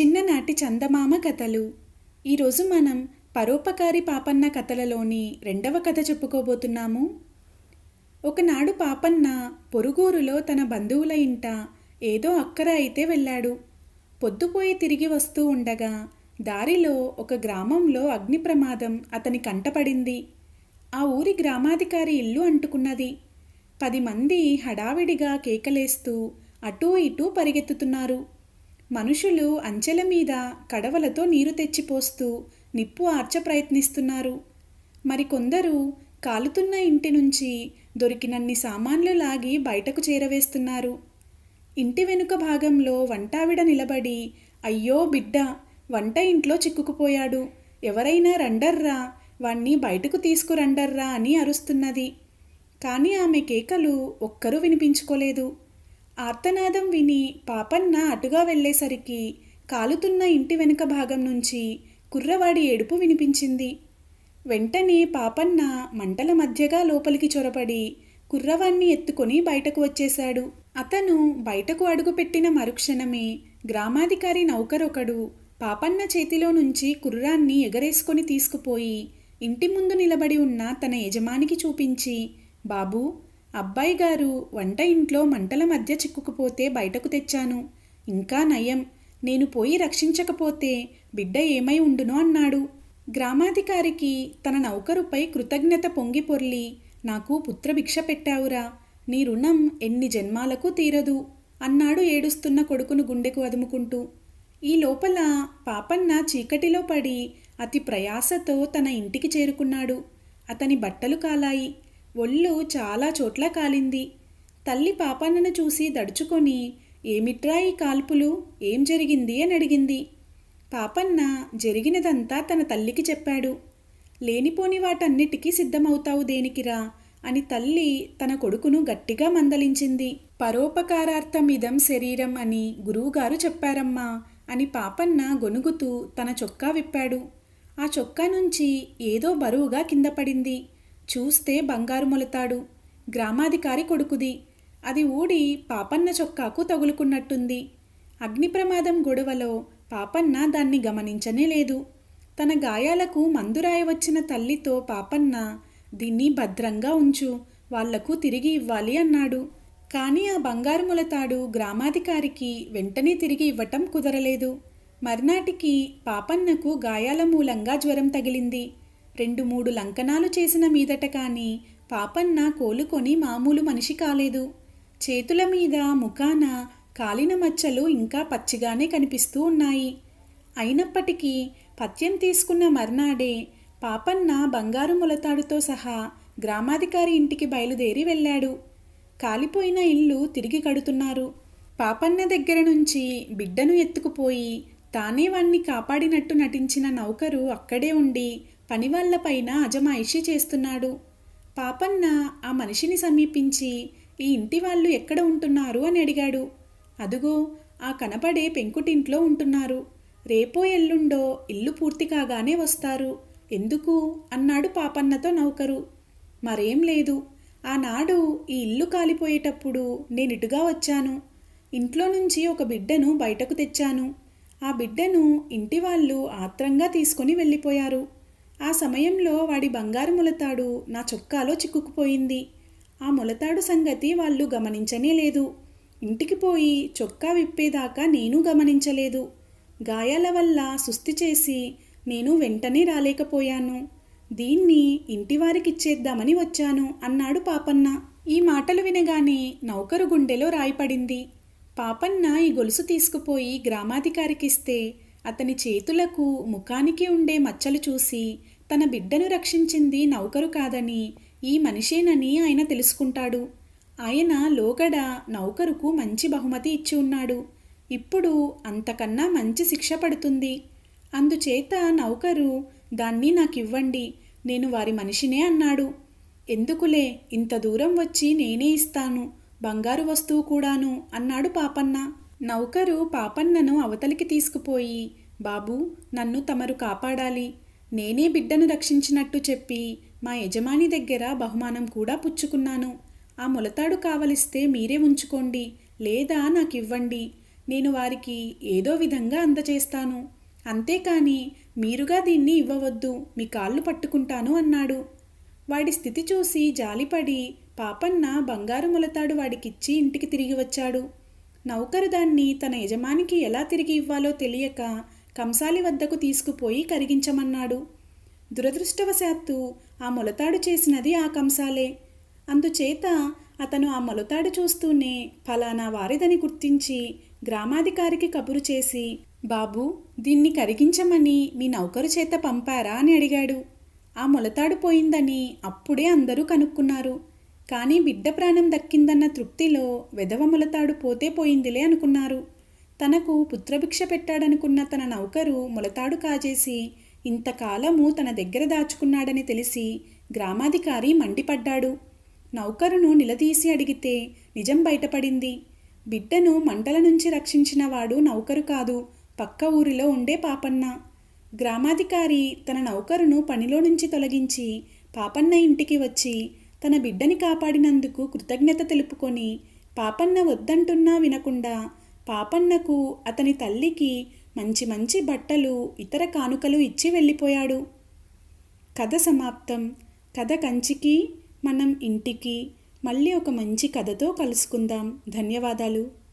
చిన్ననాటి చందమామ కథలు. ఈరోజు మనం పరోపకారి పాపన్న కథలలోని రెండవ కథ చెప్పుకోబోతున్నాము. ఒకనాడు పాపన్న పొరుగూరులో తన బంధువుల ఇంట ఏదో అక్కర అయితే వెళ్ళాడు. పొద్దుపోయి తిరిగి వస్తూ ఉండగా దారిలో ఒక గ్రామంలో అగ్ని ప్రమాదం అతని కంటపడింది. ఆ ఊరి గ్రామాధికారి ఇల్లు అంటుకున్నది. పది మంది హడావిడిగా కేకలేస్తూ అటూ ఇటూ పరిగెత్తుతున్నారు. మనుషులు అంచెల మీద కడవలతో నీరు తెచ్చిపోస్తూ నిప్పు ఆర్చ ప్రయత్నిస్తున్నారు. మరికొందరు కాలుతున్న ఇంటి నుంచి దొరికినన్ని సామాన్లు లాగి బయటకు చేరవేస్తున్నారు. ఇంటి వెనుక భాగంలో వంటావిడ నిలబడి అయ్యో బిడ్డ వంట ఇంట్లో చిక్కుకుపోయాడు. ఎవరైనా రండర్రా వాణ్ణి బయటకు తీసుకురండర్రా అని అరుస్తున్నది. కానీ ఆమె కేకలు ఒక్కరూ వినిపించుకోలేదు. ఆర్తనాదం విని పాపన్న అటుగా వెళ్ళేసరికి కాలుతున్న ఇంటి వెనుక భాగం నుంచి కుర్రవాడి ఏడుపు వినిపించింది. వెంటనే పాపన్న మంటల మధ్యగా లోపలికి చొరబడి కుర్రవాణ్ణి ఎత్తుకొని బయటకు వచ్చేశాడు. అతను బయటకు అడుగుపెట్టిన మరుక్షణమే గ్రామాధికారి నౌకరొకడు పాపన్న చేతిలో నుంచి కుర్రాన్ని ఎగరేసుకొని తీసుకుపోయి ఇంటి ముందు నిలబడి ఉన్న తన యజమానికి చూపించి బాబూ అబ్బాయి గారు వంట ఇంట్లో మంటల మధ్య చిక్కుకుపోతే బయటకు తెచ్చాను. ఇంకా నయం. నేను పోయి రక్షించకపోతే బిడ్డ ఏమై ఉండునో అన్నాడు. గ్రామాధికారికి తన నౌకరుపై కృతజ్ఞత పొంగి పొర్లి నాకు పుత్రభిక్ష పెట్టావురా. నీ రుణం ఎన్ని జన్మాలకు తీరదు అన్నాడు ఏడుస్తున్న కొడుకును గుండెకు అదుముకుంటూ. ఈ లోపల పాపన్న చీకటిలో పడి అతి ప్రయాసతో తన ఇంటికి చేరుకున్నాడు. అతని బట్టలు కాలాయి. ఒళ్ళు చాలా చోట్ల కాలింది. తల్లి పాపన్నను చూసి దడుచుకొని ఏమిట్రా ఈ కాల్పులు? ఏం జరిగింది? అని అడిగింది. పాపన్న జరిగినదంతా తన తల్లికి చెప్పాడు. లేనిపోని వాటన్నిటికీ సిద్ధమవుతావు దేనికిరా? అని తల్లి తన కొడుకును గట్టిగా మందలించింది. పరోపకారార్థం ఇదం శరీరం అని గురువుగారు చెప్పారమ్మా అని పాపన్న గొనుగుతూ తన చొక్కా విప్పాడు. ఆ చొక్కా నుంచి ఏదో బరువుగా కింద పడింది. చూస్తే బంగారు మొలతాడు. గ్రామాధికారి కొడుకుది. అది ఊడి పాపన్న చొక్కాకు తగులుకున్నట్టుంది. అగ్నిప్రమాదం గొడవలో పాపన్న దాన్ని గమనించనే లేదు. తన గాయాలకు మందు వచ్చిన తల్లితో పాపన్న దీన్ని భద్రంగా ఉంచు వాళ్ళకు తిరిగి ఇవ్వాలి అన్నాడు. కానీ ఆ బంగారు మొలతాడు గ్రామాధికారికి వెంటనే తిరిగి ఇవ్వటం కుదరలేదు. మర్నాటికి పాపన్నకు గాయాల మూలంగా జ్వరం తగిలింది. రెండు మూడు లంకనాలు చేసిన మీదట కానీ పాపన్న కోలుకొని మామూలు మనిషి కాలేదు. చేతుల మీద ముఖాన కాలిన మచ్చలు ఇంకా పచ్చిగానే కనిపిస్తూ ఉన్నాయి. అయినప్పటికీ పత్యం తీసుకున్న మర్నాడే పాపన్న బంగారు ములతాడుతో సహా గ్రామాధికారి ఇంటికి బయలుదేరి వెళ్ళాడు. కాలిపోయిన ఇల్లు తిరిగి కడుతున్నారు. పాపన్న దగ్గర నుంచి బిడ్డను ఎత్తుకుపోయి తానే వాణ్ణి కాపాడినట్టు నటించిన నౌకరు అక్కడే ఉండి పనివాళ్ళపైన అజమాయిషీ చేస్తున్నాడు. పాపన్న ఆ మనిషిని సమీపించి ఈ ఇంటి వాళ్ళు ఎక్కడ ఉంటున్నారు? అని అడిగాడు. అదుగో ఆ కనపడే పెంకుటింట్లో ఉంటున్నారు. రేపో ఎల్లుండో ఇల్లు పూర్తి కాగానే వస్తారు. ఎందుకు? అన్నాడు పాపన్నతో నౌకరు. మరేం లేదు. ఆనాడు ఈ ఇల్లు కాలిపోయేటప్పుడు నేనిటుగా వచ్చాను. ఇంట్లో నుంచి ఒక బిడ్డను బయటకు తెచ్చాను. ఆ బిడ్డను ఇంటి వాళ్ళు ఆత్రంగా తీసుకొని వెళ్ళిపోయారు. ఆ సమయంలో వాడి బంగారు ములతాడు నా చొక్కాలో చిక్కుకుపోయింది. ఆ ములతాడు సంగతి వాళ్ళు గమనించనే లేదు. ఇంటికి పోయి చొక్కా విప్పేదాకా నేను గమనించలేదు. గాయాల వల్ల సుస్థి చేసి నేను వెంటనే రాలేకపోయాను. దీన్ని ఇంటివారికిచ్చేద్దామని వచ్చాను అన్నాడు పాపన్న. ఈ మాటలు వినగానే నౌకరు గుండెలో రాయిపడింది. పాపన్న ఈ గొలుసు తీసుకుపోయి గ్రామాధికారికిస్తే అతని చేతులకు ముఖానికి ఉండే మచ్చలు చూసి తన బిడ్డను రక్షించింది నౌకరు కాదని ఈ మనిషేనని ఆయన తెలుసుకుంటాడు. ఆయన లోగడ నౌకరుకు మంచి బహుమతి ఇచ్చి ఉన్నాడు. ఇప్పుడు అంతకన్నా మంచి శిక్ష పడుతుంది. అందుచేత నౌకరు దాన్ని నాకివ్వండి నేను వారి మనిషినే అన్నాడు. ఎందుకులే ఇంత దూరం వచ్చి నేనే ఇస్తాను బంగారు వస్తువు కూడాను అన్నాడు పాపన్న. నౌకరు పాపన్నను అవతలికి తీసుకుపోయి బాబూ నన్ను తమరు కాపాడాలి. నేనే బిడ్డను రక్షించినట్టు చెప్పి మా యజమాని దగ్గర బహుమానం కూడా పుచ్చుకున్నాను. ఆ ములతాడు కావలిస్తే మీరే ఉంచుకోండి లేదా నాకివ్వండి. నేను వారికి ఏదో విధంగా అందచేస్తాను అంతేకాని మీరుగా దీన్ని ఇవ్వవద్దు మీ కాళ్ళు పట్టుకుంటాను అన్నాడు. వాడి స్థితి చూసి జాలిపడి పాపన్న బంగారు ములతాడు వాడికిచ్చి ఇంటికి తిరిగి వచ్చాడు. నౌకరు దాన్ని తన యజమానికి ఎలా తిరిగి ఇవ్వాలో తెలియక కంసాలి వద్దకు తీసుకుపోయి కరిగించమన్నాడు. దురదృష్టవశాత్తు ఆ మొలతాడు చేసినది ఆ కంసాలే. అందుచేత అతను ఆ మొలతాడు చూస్తూనే ఫలానా వారిదని గుర్తించి గ్రామాధికారికి కబురు చేసి బాబు దీన్ని కరిగించమని మీ నౌకరు చేత పంపారా? అని అడిగాడు. ఆ మొలతాడు పోయిందని అప్పుడే అందరూ కనుక్కున్నారు. కానీ బిడ్డ ప్రాణం దక్కిందన్న తృప్తిలో వెధవ ములతాడు పోతే పోయిందిలే అనుకున్నారు. తనకు పుత్రభిక్ష పెట్టాడనుకున్న తన నౌకరు ములతాడు కాజేసి ఇంతకాలము తన దగ్గర దాచుకున్నాడని తెలిసి గ్రామాధికారి మండిపడ్డాడు. నౌకరును నిలదీసి అడిగితే నిజం బయటపడింది. బిడ్డను మంటల నుంచి రక్షించిన వాడు నౌకరు కాదు పక్క ఊరిలో ఉండే పాపన్న. గ్రామాధికారి తన నౌకరును పనిలో నుంచి తొలగించి పాపన్న ఇంటికి వచ్చి తన బిడ్డని కాపాడినందుకు కృతజ్ఞత తెలుపుకొని పాపన్న వద్దంటున్నా వినకుండా పాపన్నకు అతని తల్లికి మంచి మంచి బట్టలు ఇతర కానుకలు ఇచ్చి వెళ్ళిపోయాడు. కథ సమాప్తం. కథ కంచికి మనం ఇంటికి మళ్ళీ ఒక మంచి కథతో కలుసుకుందాం. ధన్యవాదాలు.